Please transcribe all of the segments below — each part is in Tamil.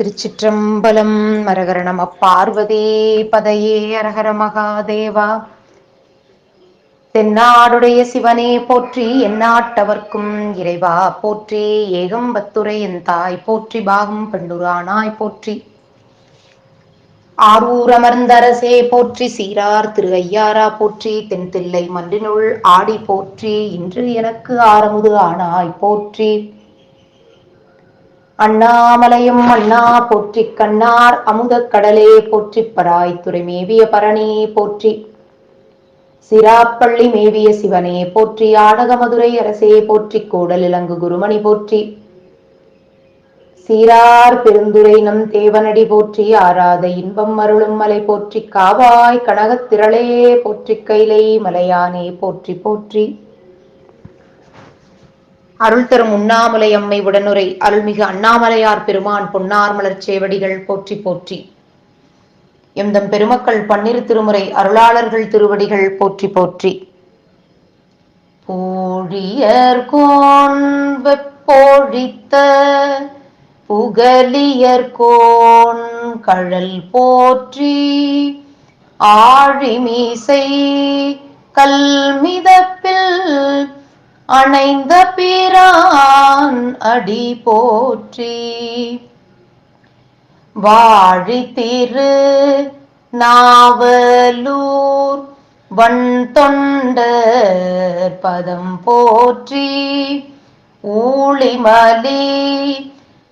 திருச்சிற்றம்பலம் மரகரணம் அப்பார்வதே பதையே அரகர மகாதேவா. தென்னாடுடைய சிவனே போற்றி எந்நாட்டவர்க்கும் இறைவா. போற்றி ஏகம்பத்துரை என் தாய் போற்றி பாகம் பெண்டுரானாய் போற்றி. ஆரூர் அமர்ந்தரசே போற்றி சீரார் திரு ஐயாரா போற்றி தென்தில்லை மன்றினுள் ஆடி போற்றி இன்று எனக்கு ஆரமுது ஆனாய் போற்றி. அண்ணாமலையும் அண்ணா போற்றி கண்ணார் அமுதக் கடலே போற்றி பராய்த்துறை மேவிய பரணி போற்றி. சிராப்பள்ளி மேவிய சிவனே போற்றி ஆடக மதுரை அரசே போற்றி கூடல் இலங்கு குருமணி போற்றி. சீரார் பெருந்துரை நம் தேவனடி போற்றி ஆராத இன்பம் அருளும் மலை போற்றி காவாய் கனகத் திரளே போற்றி கைலை மலையானே போற்றி போற்றி. அருள் தரும் உண்ணாமலை அம்மை உடனுரை அருள்மிகு அண்ணாமலையார் பெருமான் பொன்னார் மலர் சேவடிகள் போற்றி போற்றி. எம்தம் பெருமக்கள் பன்னிரு திருமுறை அருளாளர்கள் திருவடிகள் போற்றி போற்றி. போழியர் கோழித்த புகலியர் கோன் கழல் போற்றி. ஆழிமீசை கல்மிதப்பில் அணைந்த பிரான் அடி போற்றி. வாழி திரு நாவலூர் வன் தொண்டர் பதம் போற்றி. ஊழிமலி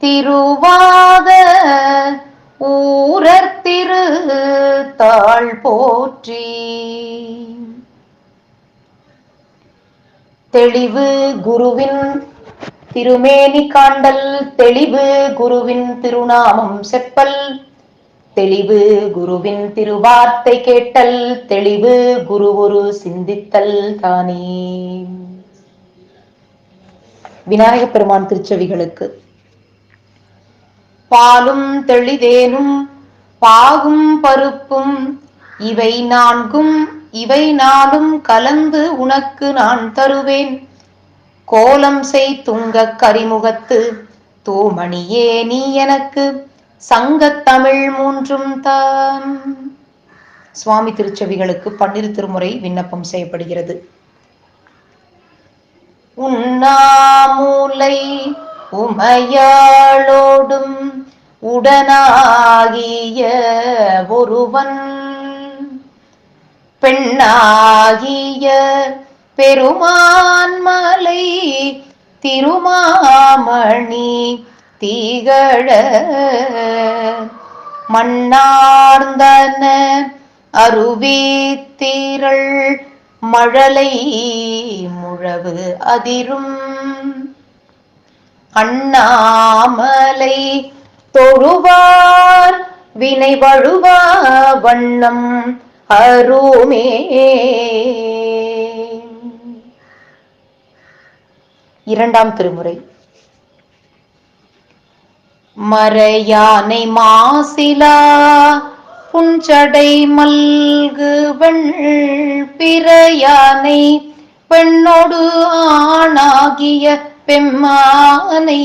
திருவாத ஊரர் திரு தாழ் போற்றி. தெளிவு குருவின் திருமேனி காண்டல் தெளிவு குருவின் திருநாமம் செப்பல் தெளிவு குருவின் திருவார்த்தை கேட்டல் தெளிவு குரு ஒரு சிந்தித்தல் தானே. விநாயக பெருமான் திருச்செவிகளுக்கு. பாலும் தெளிதேனும் பாகும் பருப்பும் இவை நான்கும் இவை நாளும் கலந்து உனக்கு நான் தருவேன். கோலம் செய் துங்க கரிமுகத்து தூமணியே நீ எனக்கு சங்கத்தமிழ் மூன்றும் தான். சுவாமி திருச்செவிகளுக்கு பன்னிரு திருமுறை விண்ணப்பம் செய்யப்படுகிறது. உண்ணாமூலை உமையாளோடும் உடனாகிய ஒருவன் பெண்ணாகிய பெருமான்மலை திருமாமணி தீகழ. மண்ணார்ந்தன அருவி மழலை முழவு அதிரும். அண்ணாமலை தொழுவார் வினை வழுவா வண்ணம். அருமே. இரண்டாம் திருமுறை. மறையானை மாசிலா புஞ்சடை மல்கு வெண் பிறையானை பெண்ணோடு ஆணாகிய பெம்மானை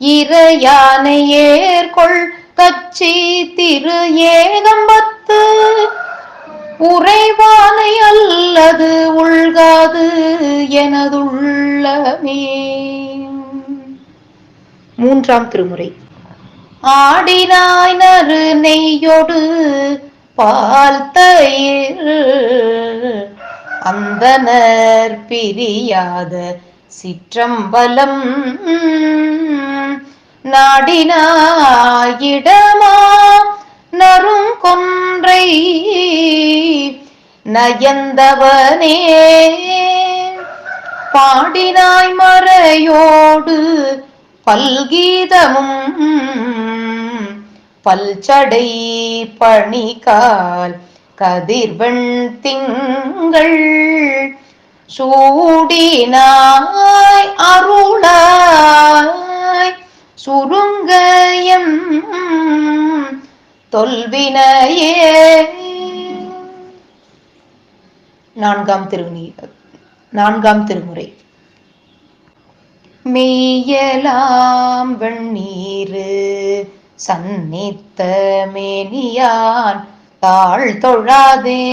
இறையானை ஏற்கொள் கச்சி திரு ஏகம்பத்து உறைவானை அல்லது உள்காது எனதுள்ளமே. மூன்றாம் திருமுறை. ஆடினாய் நறு நெய்யொடு பால் தயிர். அந்தனர் பிரியாத சிற்றம்பலம் நாடினாயிடமா நறுங்கொன்றை நயந்தவனே. பாடினாய் மறையோடு பல்கீதமும் பல்சடை பணிகால் கதிர்வெண் திங்கள் சூடினாய் அருளாய் சுருங்கயம் தொல்வினையே. நான்காம் திருநீ நான்காம் திருமுறை. மெய்யலாம் வெண்ணீரு சன்னித்த மேனியான் தாழ் தொழாதே.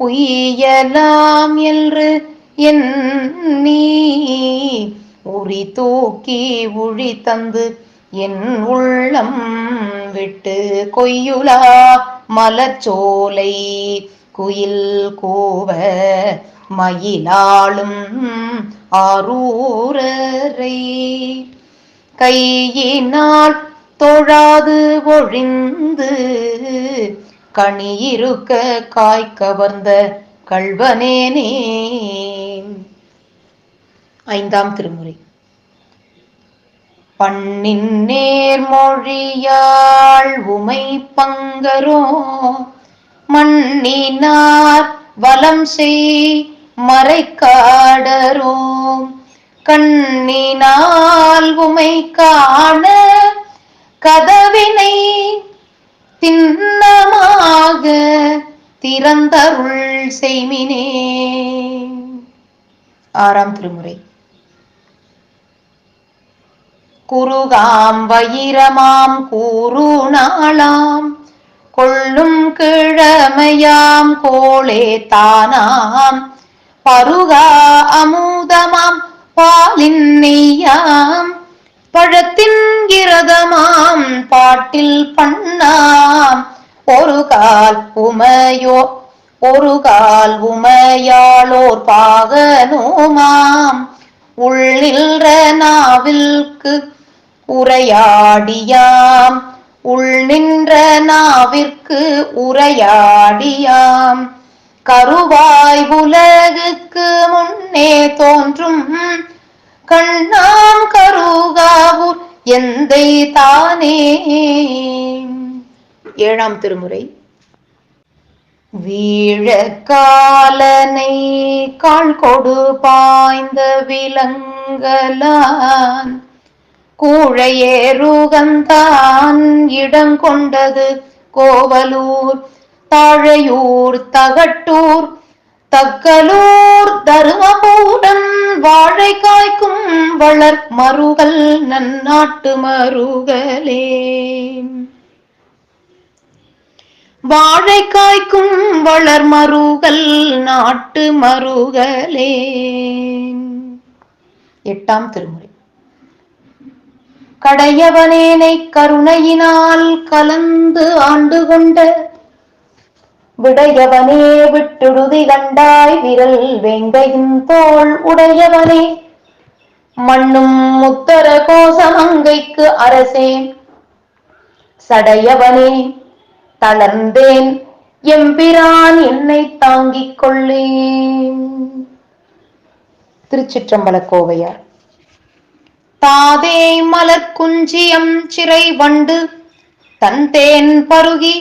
உய்யலாம் என்று என் நீ உரி தூக்கி உழி தந்து என் உள்ளம் விட்டு கொய்யுலா மலச்சோலை குயில் கோவ மயிலாளும் ஆரூரரை. கையினால் தொழாது ஒழிந்து கனியிருக்க காய் கவர்ந்த கல்வனேனே ஐந்தாம் திருமுறை. பண்ணின் நேர்மொழியாள் உமை பங்கரோ? மண்ணினார் வலம் செய் மறைக்காடரோ கண்ணினால் உமை காண கதவினை திண்ணமாக திறந்தருள் செய்மினே. ஆறாம் திருமுறை. குருகாம் வயிரமாம் கூறுநாளாம். கொள்ளும் கிழமையாம் கோளே தானாம். பருகா அமுதமாம் பாலின் நெய்யாம். பழத்தின் கிரதமாம் பாட்டில் பண்ணாம். ஒரு கால் உமையோ ஒரு கால் உமையாளோர் பாகனோமாம். உள்ளில்ற நாவில்க்கு உரையாடியாம். உள் நின்ற நாவிற்கு உரையாடியாம். கருவாய் உலகுக்கு முன்னே தோன்றும். கண்ணாம் கருகாவூர் எந்தை தானே. ஏழாம் திருமுறை. வீழக்காலனை கால் கொடு பாய்ந்த விலங்கலான். கூழையே ரூகந்தான் இடம் கொண்டது கோவலூர் தாழையூர் தகட்டூர் தக்கலூர் தருமபூடன் வாழை காய்க்கும் வளர் மருகல் நன்னாட்டு மருகலே. வாழை காய்க்கும் வளர் மருகல் நாட்டு மருகலே. எட்டாம் திருமுறை. கடையவனேனை கருணையினால் கலந்து ஆண்டு கொண்ட விடையவனே விட்டுடுதி கண்டாய் விரல் வேங்கையின் தோல் உடையவனே. மண்ணும் முத்தர கோசமங்கைக்கு அரசே சடையவனே தளர்ந்தேன். எம்பிரான் என்னை தாங்கிக் கொள்ளேன். திருச்சிற்றம்பல கோவையார். தாதே மலர் குஞ்சியம் சிறை வண்டு தந்தேன் பருகி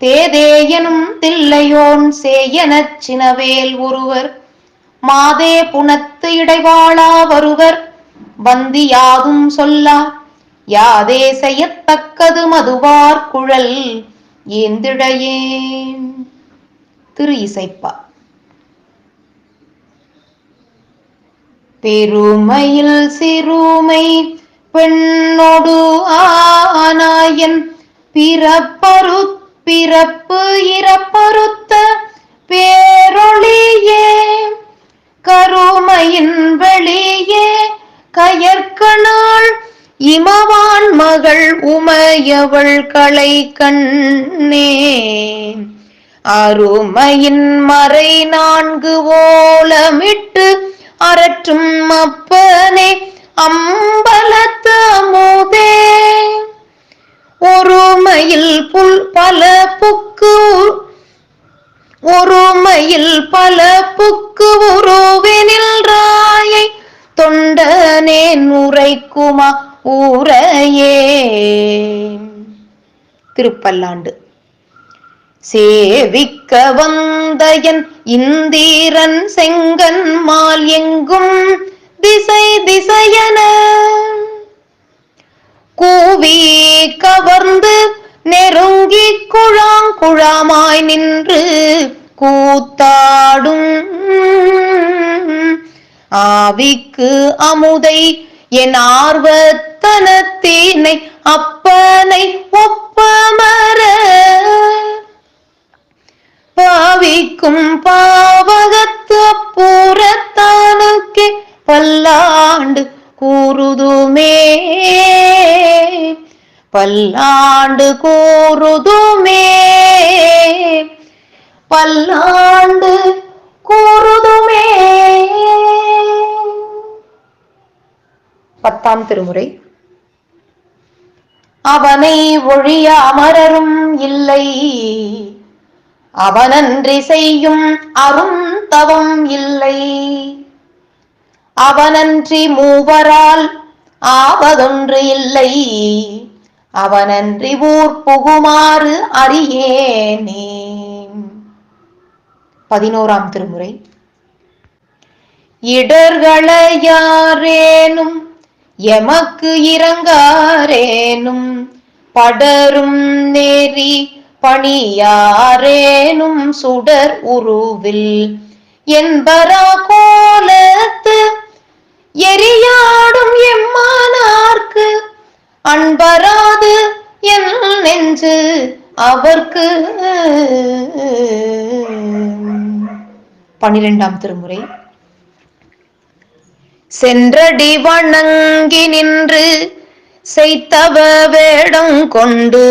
தேதேயனும் தில்லையோன் சேயனச் சினவேல் ஒருவர் மாதே புனத்து இடைவாளா வருவர் வந்தி யாதும் சொல்லா யாதே செய்யத்தக்கது மதுவார் குழல் ஏந்திழையே திரு இசைப்பா. பெருமையில் சிறுமை பெண்ணொடு ஆனாயன். பிறப்பரு பிறப்பு இறப்பருத்த பேரொளியே கருமையின் வெளியே கயற்கனாள் இமவான் மகள் உமையவள் களை கண்ணே. அருமையின் மறை நான்கு ஓலமிட்டு அரற்றும் அப்பனே அம்பலத்து அமுதே ஒருமையில் புல் பல புக்கு ஒருமையில் பல புக்கு உருவினில் ராயை தொண்டனே உரைக்குமா ஊரையே. திருப்பல்லாண்டு. சேவிக்க வந்த என் இந்தீரன் செங்கன் மால் எங்கும் திசை திசையன. கூவி கவர்ந்து நெருங்கி குழாங்குழாமாய் நின்று கூத்தாடும் ஆவிக்கு அமுதை என் ஆர்வத்தனத்தினை அப்பனை ஒப்பமர. பாவிக்கும் பாவகத்து அப்புறத்தானுக்கே பல்லாண்டு கூறுதுமே. பல்லாண்டு கூறுதுமே. பல்லாண்டு கூறுதுமே. பத்தாம் திருமுறை. அவனை ஒழிய அமரரும் இல்லை. அவனன்றி செய்யும் அரும் தவம் இல்லை. அவனன்றி மூவரால் ஆவதொன்று இல்லை. அவனன்றி ஊர் புகுமாறு அறியேனே. பதினோராம் திருமுறை. இடர்களையாரேனும் எமக்கு இறங்காரேனும் படரும் நேரி பணியாரேனும் சுடர் உருவில். என்பரா கோலத்து எரியாடும் எம்மானார்க்கு அன்பராது என் நெஞ்சு அவர்க்கு. பனிரெண்டாம் திருமுறை. சென்றடி வணங்கி நின்று செய்தவ வேடம் கொண்டு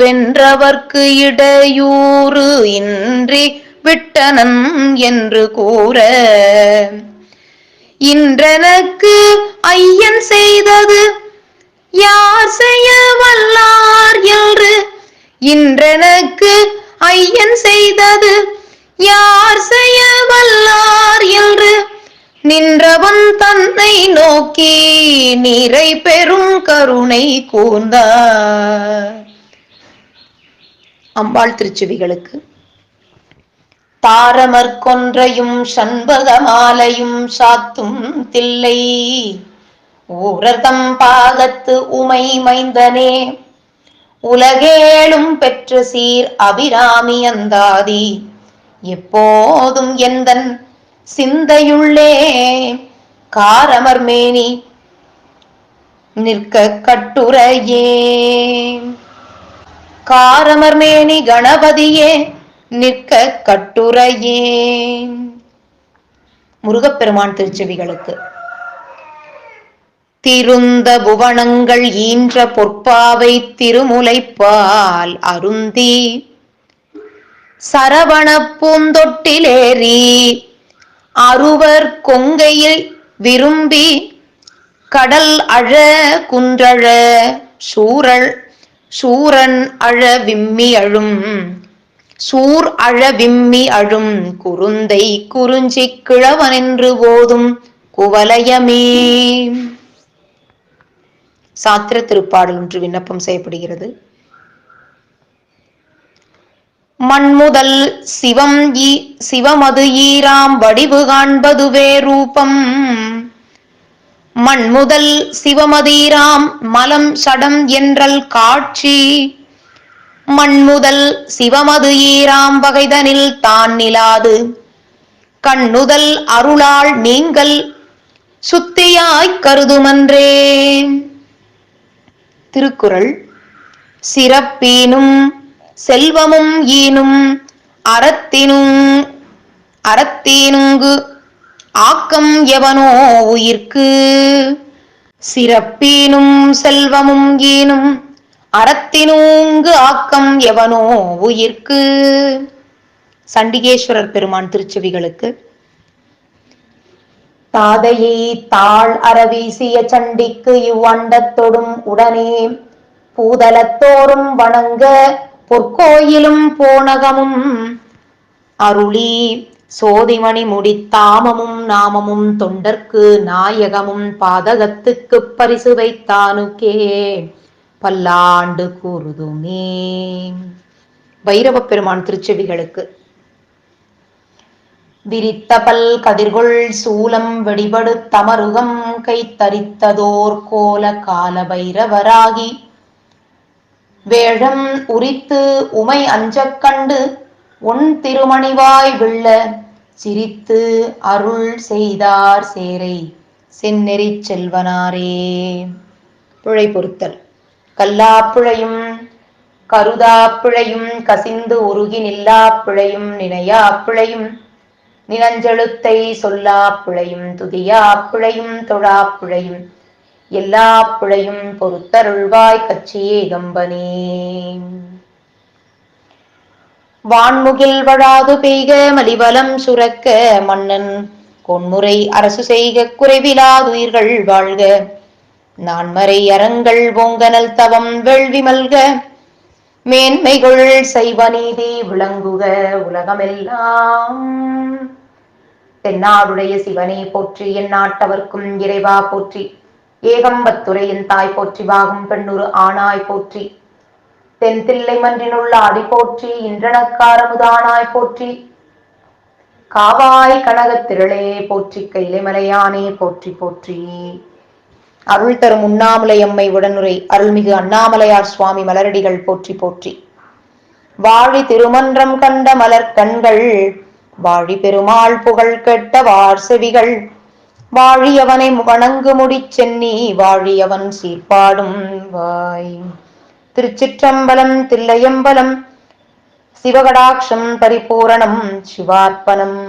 வென்றவர்க்கு இடையூறு இன்றி விட்டனன் என்று கூற. இன்றெனக்கு ஐயன் செய்தது யார் செய்ய வல்லார் என்று. இன்றெனக்கு ஐயன் செய்தது யார் நின்றவன் தன்னை நோக்கி நிறை பெரும் கருணை கூர்ந்தார். அம்பாள் திருச்சுவிகளுக்கு தாரமற்கொன்றையும் கொன்றையும் மாலையும் சாத்தும் தில்லை ஊரர்தம் பாகத்து உமை மைந்தனே உலகேளும் பெற்ற சீர் அபிராமி அந்தாதி எப்போதும் எந்தன் சிந்தையுள்ளே காரமர் மேனி நிற்க கட்டுரையே. காரமர் மேனி கணபதியே நிற்க கட்டுரையே. முருகப்பெருமான் திருச்செவிகளுக்கு. திருந்த புவனங்கள் ஈன்ற பொற்பாவை திருமுலைப்பால் அருந்தி சரவண பூந்தொட்டிலேறி அருவர் கொங்கையில் விரும்பி கடல் அழ குன்றழ சூரல் சூரன் அழ விம்மி அழும். சூர் அழ விம்மி அழும் குருந்தை குறிஞ்சி கிழவனென்று போதும் குவலயமே. சாத்திர திருப்பாடல் ஒன்று விண்ணப்பம் செய்யப்படுகிறது. மண்முதல் சிவம் ஈ சிவமது ஈராம் வடிவு காண்பதுவே ரூபம். மண்முதல் சிவமதீராம் மலம் சடம் என்றல் காட்சி. மண்முதல் சிவமது ஈராம் வகைதனில் தான் நிலாது. கண்ணுதல் அருளால் நீங்கள் சுத்தியாய்க் கருதுமன்றே. திருக்குறள் சிறப்பீனும் செல்வமும் ஈனும் அறத்தினும் அறத்தீனுங்கு ஆக்கம் எவனோ உயிர்க்கு. சிறப்பீனும் செல்வமும் ஈனும் அறத்தினூங்கு ஆக்கம் எவனோ உயிர்க்கு. சண்டிகேஸ்வரர் பெருமான் திருச்செவிகளுக்கு. தாதையை தாழ் அறவீசிய சண்டிக்கு இவ்வண்டத்தொடும் உடனே பூதலத்தோறும் வணங்க பொற்கோயிலும் போனகமும் அருளி சோதிமணி முடித்தாமமும் நாமமும் தொண்டர்க்கு நாயகமும் பாதகத்துக்குப் பரிசு வைத்தானுக்கே. பல்லாண்டு கூறுதுமே. பைரவ பெருமான் திருச்செவிகளுக்கு. விரித்த பல் கதிர்கொள் சூலம் வெடிபடு தமருகம் கைத்தரித்ததோர் கோல கால பைரவராகி வேழம் உரித்து உமை அஞ்சக் கண்டு உன் திருமணிவாய் விள்ள சிரித்து அருள் செய்தார் சேரை செந்நெறிச் செல்வனாரே. பிழை பொறுத்தல் கல்லாப்பிழையும் கருதாப்பிழையும் கசிந்து உருகி நில்லாப்பிழையும் நினையாப்பிழையும் நினஞ்செழுத்தை சொல்லாப்பிழையும் துதியாப்பிழையும் தொழாப்பிழையும் எல்லா பிழையும் பொறுத்தருள்வாய் கச்சியே கம்பனே வான்முகில் வழாது பெய்க மலிவலம் சுரக்க மன்னன் கொன்முறை அரசு செய்க குறைவிலாதுயிர்கள் வாழ்க. நான்மறை அறங்கள் ஓங்கனல் தவம் வேள்வி மல்க. மேன்மைகள் செய்வ நீதி விளங்குக உலகமெல்லாம். தென்னாடுடைய சிவனை போற்றி என் நாட்டவர்க்கும் இறைவா போற்றி. ஏகம்பத்துரையின் தாய் போற்றி வாகும் பெண்ணுரு ஆனாய் போற்றி. தென் தில்லை மன்றினுள்ள அடி போற்றி இன்றனக்காரமுதானாய் போற்றி. காவாய் கனகத்திரளே போற்றி கைலைமலையானே போற்றி போற்றி. அருள் தரும் உண்ணாமலை அம்மை உடனுரை அருள்மிகு அண்ணாமலையார் சுவாமி மலரடிகள் போற்றி போற்றி. வாழி திருமன்றம் கண்ட மலர் கண்கள் வாழி பெருமாள் புகழ் கெட்ட வார் செவிகள் வாழியவனை வணங்குமுடி சென்னி வாழியவன் சீர்பாடும் வாய். திருச்சிற்றம்பலம் தில்லையம்பலம் சிவகடாட்சம் பரிபூரணம் சிவார்ப்பணம்.